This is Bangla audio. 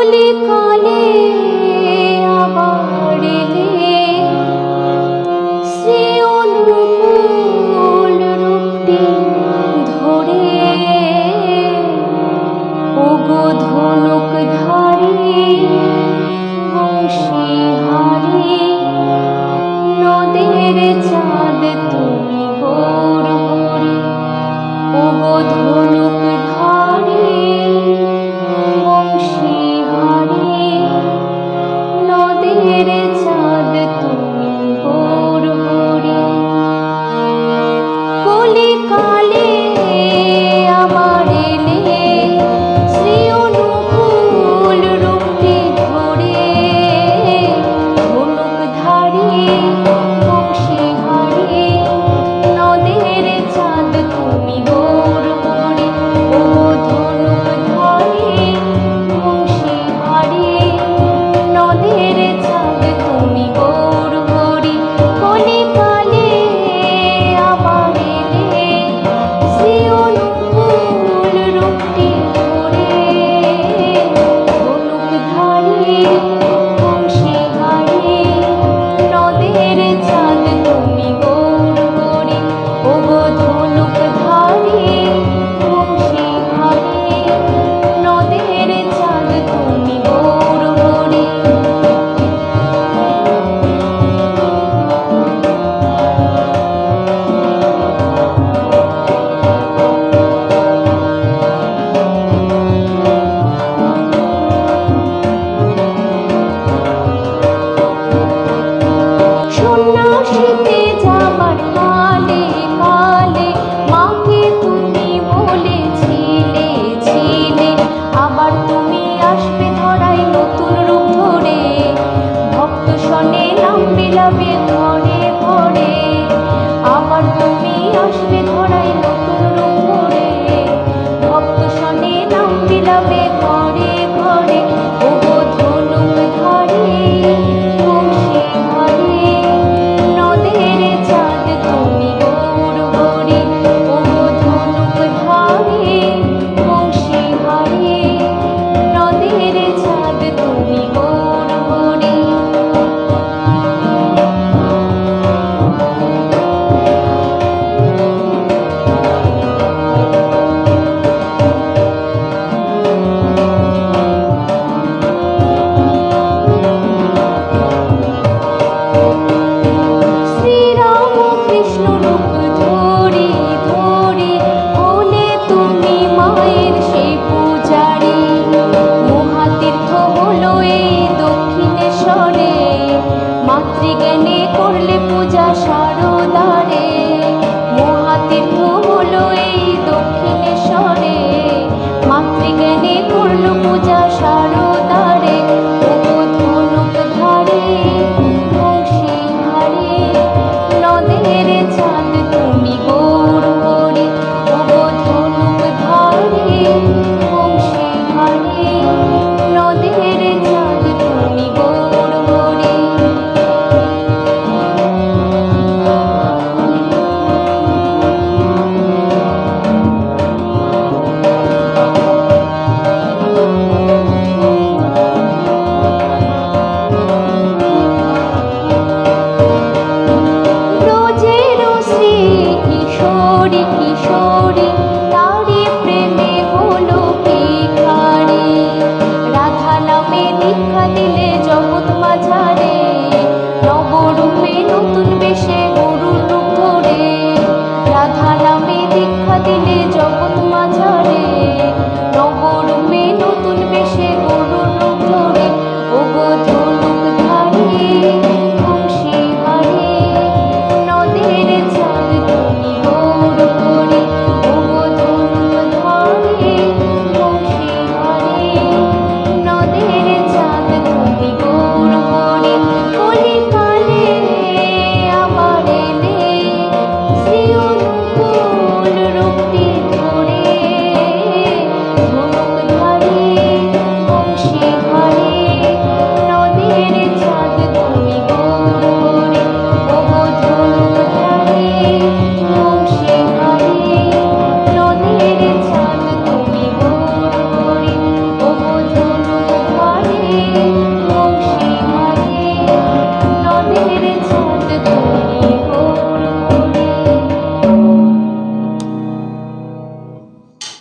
কলিকালে আবার এলে। সে অনুকূল রূপটি করলে পূজা সারদারে মহাদেব কিশোরী কিশোরী।